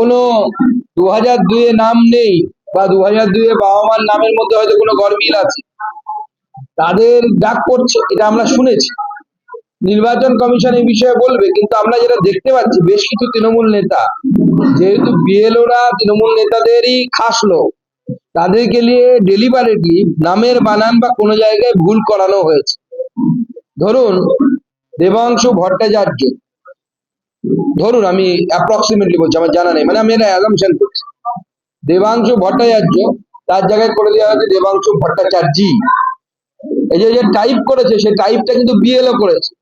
কোনো দু হাজার দুয়ে নাম নেই বা দু হাজার দুয়ে বাবা মার নামের মধ্যে হয়তো কোনো গরমিল আছে। তাদের ডাক পড়ছে, এটা আমরা শুনেছি। নির্বাচন কমিশন এই বিষয়ে বলবে, কিন্তু আমরা যেটা দেখতে পাচ্ছি, বেশ কিছু তৃণমূল নেতা, যেহেতু বিএলওরা তৃণমূল নেতাদেরই খাস লোক, তাদেরকে নিয়ে ডেলিভারেটলি নামের বানান বা কোনো জায়গায় ভুল করানো হয়েছে। ধরুন, দেবাংশু ভট্টাচার্য ধরুন আমি অ্যাপ্রক্সিমেটলি বলছি, আমার জানা নেই মানে আমি এটা অ্যাজামশন করছি। দেবাংশু ভট্টাচার্য, তার জায়গায় করে দেওয়া হয়েছে দেবাংশু ভট্টাচার্যি। এই যে টাইপ করেছে সেই টাইপটা কিন্তু বিএলও করেছে।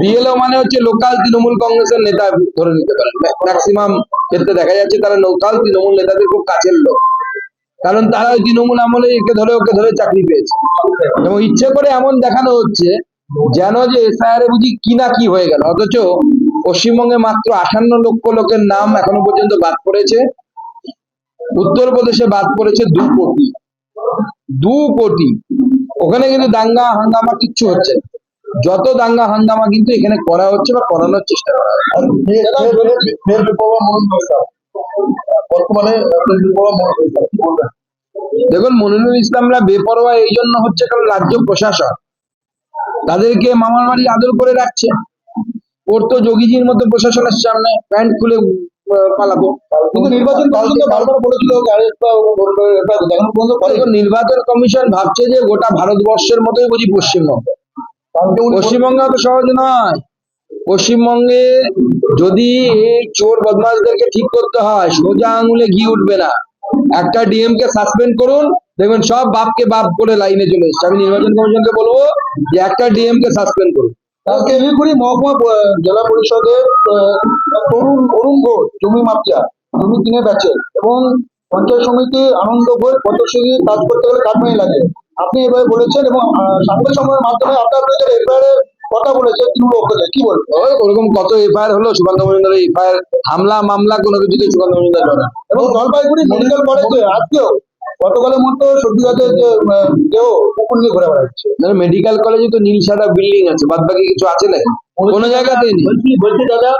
বিএলও মানে হচ্ছে লোকাল তৃণমূল কংগ্রেসের নেতা, ধরে নিতে পারেন। ম্যাক্সিমাম ক্ষেত্রে দেখা যাচ্ছে তারা লোকাল তৃণমূল নেতাদের খুব কাছের লোক। কারণ তারা ওই তৃণমূল আমলে একে ধরে, ওকে ধরে চাকরি পেয়েছে। এবং ইচ্ছে করে এমন দেখানো হচ্ছে, যেন যে এসআইআর বুঝি কি না কি হয়ে গেল। অথচ পশ্চিমবঙ্গে মাত্র আঠান্ন লক্ষ লোকের নাম এখনও পর্যন্ত বাদ পড়েছে। উত্তরপ্রদেশে বাদ পড়েছে দু কোটি। দু কোটি। ওখানে কিন্তু দাঙ্গা হাঙ্গামা কিচ্ছু হচ্ছে। যত দাঙ্গা হাঙ্গামা কিন্তু এখানে করা হচ্ছে বা করানোর চেষ্টা করা হচ্ছে। বর্তমানে দেখুন মনিরুল ইসলামরা বেপরোয়া এই জন্য হচ্ছে কারণ রাজ্য প্রশাসন। তাদেরকে মামার বাড়ি আদর করে রাখছে। ওর তো যোগীজির মতো প্রশাসনের সামনে প্যান্ট খুলে পালাবো। কিন্তু নির্বাচন তো নির্বাচন কমিশন ভাবছে যে গোটা ভারতবর্ষের মতোই বুঝি পশ্চিমবঙ্গ। পশ্চিমবঙ্গে অত সহজ নয়। পশ্চিমবঙ্গে যদি এই চোর বদমাশদেরকে ঠিক করতে হয়, সোজা আঙুলে ঘি উঠবে না। একটা ডিএম কে সাসপেন্ড করুন, দেখবেন সব বাপকে বাপ করে লাইনে চলে এসছে। আমি নির্বাচন কমিশনকে বলব যে একটা ডিএম কে সাসপেন্ড করুন। কালকে শিলিগুড়ি মহকুমা জেলা পরিষদের তরুণ অরুণ ঘোষ জমি মাফিয়া জমি কিনে বেচে এবং পঞ্চায়েত সমিতি আনন্দ ঘোষ পদ্মশ্রী কাজ করতে গেলে কাঠমানি লাগে আপনি এভাবে বলেছেন এবং আহ, সংবাদ সম্মেলনের মাধ্যমে আপনার বিরুদ্ধে এফআইআর কথা বলেছে তৃণমূল পক্ষে কি বলবেন ওই ওরকম কত এফআইআর হলো সুকান্ত মজুমদারের এফআইআর হামলা মামলা কোনো কিছুতে সুকান্ত মজুমদার। এবং জলপাইগুড়ি মেডিকেল কলেজে আজকেও গতকালের মতো সবজিগাছের যে আহ, দেহ কুকুর নিয়ে ঘুরে বেড়াচ্ছে মেডিকেল কলেজে তো নীল সাদা বিল্ডিং আছে বাদ বাকি কিছু আছে নাকি? কোনো জায়গাতে নেই। বলছি বলছি দাদা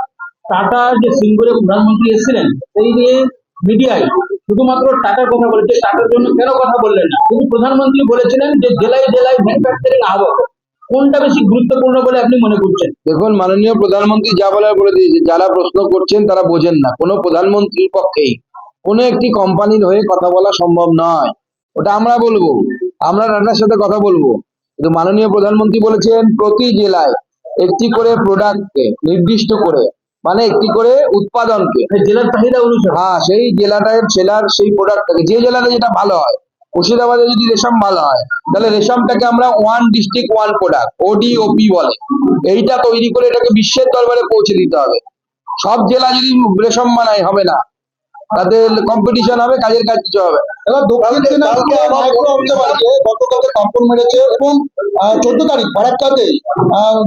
টাটা যে সিঙ্গুরে প্রধানমন্ত্রী এসেছিলেন সেই যে মিডিয়ায় শুধুমাত্র টাকার কথা বলেছে টাকার জন্য কেন কথা বললেন না? কিন্তু প্রধানমন্ত্রী বলেছিলেন যে জেলায় জেলায় ম্যানুফ্যাকচারিং আহ্বায়ক কোনটা বেশি গুরুত্বপূর্ণ বলে আপনি মনে করছেন? দেখুন মাননীয় প্রধানমন্ত্রী যা বলার বলে দিয়েছে যারা প্রশ্ন করছেন তারা বোঝেন না কোনো প্রধানমন্ত্রীর পক্ষেই। কোনো একটি কোম্পানির হয়ে কথা বলা সম্ভব নয়। ওটা আমরা বলব। আমরা টাটার সাথে কথা বলব। কিন্তু মাননীয় প্রধানমন্ত্রী বলেছেন প্রতি জেলায় একটি করে প্রোডাক্টকে নির্দিষ্ট করে মানে একটি করে উৎপাদনকে। জেলার চাহিদা অনুসারে। হ্যাঁ সেই জেলাটার জেলার সেই প্রোডাক্টটাকে যে জেলাতে যেটা ভালো হয় মুর্শিদাবাদে যদি রেশম ভালো হয় তাহলে রেশমটাকে আমরা ওয়ান ডিস্ট্রিক্ট ওয়ান প্রোডাক্ট ওডি ওপি বলে। এইটা তৈরি করে এটাকে বিশ্বের দরবারে পৌঁছে দিতে হবে। সব জেলা যদি রেশম বানায় হবে না। তাতে কম্পিটিশন হবে কাজের কাজ কিছু হবে এবার দক্ষিণ দিনাজপুরে মাইক্রো অবজারভারকে গতকালকে কাপড় মেরেছে এবং চোদ্দ তারিখ ফারাক্কাতেই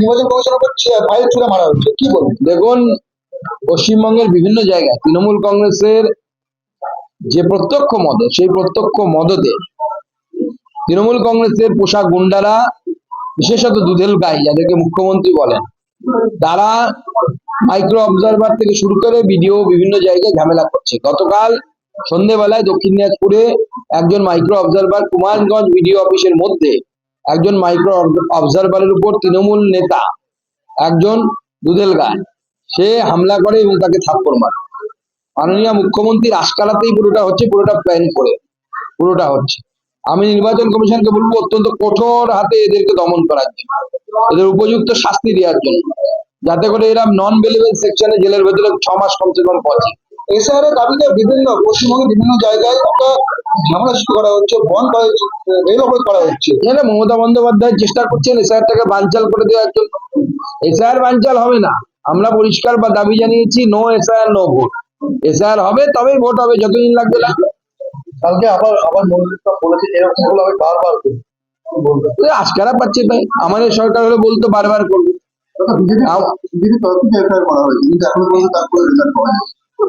নির্বাচন কমিশনের উপর ফাইল ছুড়ে মারা হচ্ছে কি দেখুন পশ্চিমবঙ্গের বিভিন্ন জায়গায় তৃণমূল কংগ্রেসের যে প্রত্যক্ষ মদত সেই প্রত্যক্ষ মদতে তৃণমূল কংগ্রেসের পোশাক গুন্ডারা বিশেষত দুধেল গাই যাদেরকে মুখ্যমন্ত্রী বলেন তারা মাইক্রো অবজারভার থেকে শুরু করে ভিডিও বিভিন্ন জায়গায় ঝামেলা করছে। গতকাল সন্ধেবেলায় দক্ষিণ দিনাজপুরে একজন মাইক্রো অবজারভার কুমারগঞ্জ ভিডিও অফিসের মধ্যে একজন মাইক্রো অবজারভারের উপর তৃণমূল নেতা একজন দুধেল গায় সে হামলা করে এবং তাকে থাপ্পড় মারে। মাননীয় মুখ্যমন্ত্রীর আশকারাতেই পুরোটা হচ্ছে, পুরোটা প্ল্যান করে, পুরোটা হচ্ছে। আমি নির্বাচন কমিশনকে বলব, অত্যন্ত কঠোর হাতে এদেরকে দমন করার জন্য, এদের উপযুক্ত শাস্তি দেওয়ার জন্য। যাতে করে এরা নন বেলেবল সেকশনে জেলের ভেতরে ছ মাস কমসে কম পৌঁছে এসআর এর দাবিতে বিভিন্ন পশ্চিমবঙ্গের বিভিন্ন জায়গায় একটা ঝামেলা সৃষ্টি করা হচ্ছে বন্ধ করা হচ্ছে রেল অবরোধ করা হচ্ছে। এখানে মমতা বন্দ্যোপাধ্যায় চেষ্টা করছেন এসআইআরটাকে বানচাল করে দেওয়ার জন্য। এসআইআর বানচাল হবে না। আমরা পরিষ্কার বা দাবি জানিয়েছি no SIR no vote SIR হবে তবেই ভোট হবে যতদিন লাগবে লাগবে কালকে আবার আবার মন্দিরটা বলেছে এরকম হলো আমি বারবার করি কি বলবেন তো আজকারা পাচ্ছে তাই? আমাদের সরকার হলে বলতো বারবার করবে। হয়েছে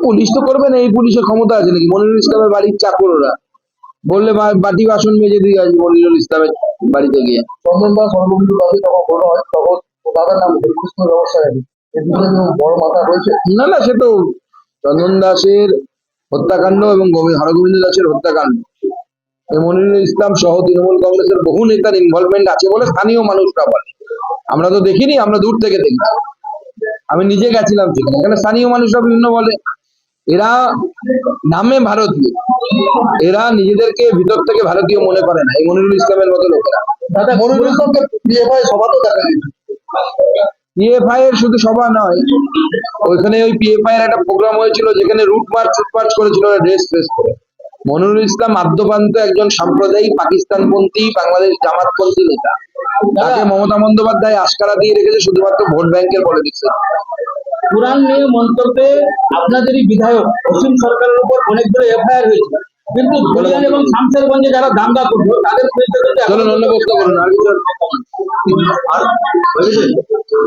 পুলিশ তো করবে না এই পুলিশের ক্ষমতা আছে নাকি? মনিরুল ইসলামের বাড়ির চাকর ওরা বললে বাটি বাসন মেজে দিয়ে আসবে মনিরুল ইসলামের বাড়িতে গিয়ে। চন্দন দাস সর্ববিন্দু দাবি যখন বড় হয় তখন দাদার নাম এর পিছনে বড় মাথা রয়েছে? না না সে তো চন্দন দাসের হত্যাকাণ্ড এবং হরগোবিন্দ দাসের হত্যাকাণ্ড। মনিরুল ইসলাম সহ তৃণমূল কংগ্রেসের বহু নেতার ইনভলভমেন্ট আছে বলে স্থানীয় মানুষরা বলে। আমরা তো দেখিনি আমরা দূর থেকে দেখছি আমি নিজে গেছিলাম সেখানে। এখানে স্থানীয় মানুষরা বিভিন্ন বলে এরা নামে ভারতীয়। এরা নিজেদেরকে ভিতর থেকে ভারতীয় মনে করে না এই মনিরুল ইসলামের মতো লোকেরা। মনিরুল ইসলামকে পিএফআই দেখা এর শুধু সভা নয় ওইখানে ওই পিএফআই এর একটা প্রোগ্রাম হয়েছিল যেখানে রুট মার্চ ফুট মার্চ করেছিল ড্রেস ফ্রেস করে। মনিরুল ইসলাম আদ্যপান্ত একজন সাম্প্রদায়িক পাকিস্তানপন্থী বাংলাদেশ জামাতপন্থী নেতা। তাকে মমতা বন্দ্যোপাধ্যায় আশকারা দিয়ে রেখেছে শুধুমাত্র ভোট ব্যাংকের পলিটিক্সে। কোরআন নিয়ে মন্তব্যে আপনাদেরই বিধায়ক অসীম সরকারের উপর অনেকগুলো এফআইআর হয়েছে। কিন্তু ধুলিয়ান এবং শামসেরগঞ্জে যারা দাঙ্গা করল তাদের বিরুদ্ধে কিন্তু চলুন অন্য প্রশ্ন করুন আর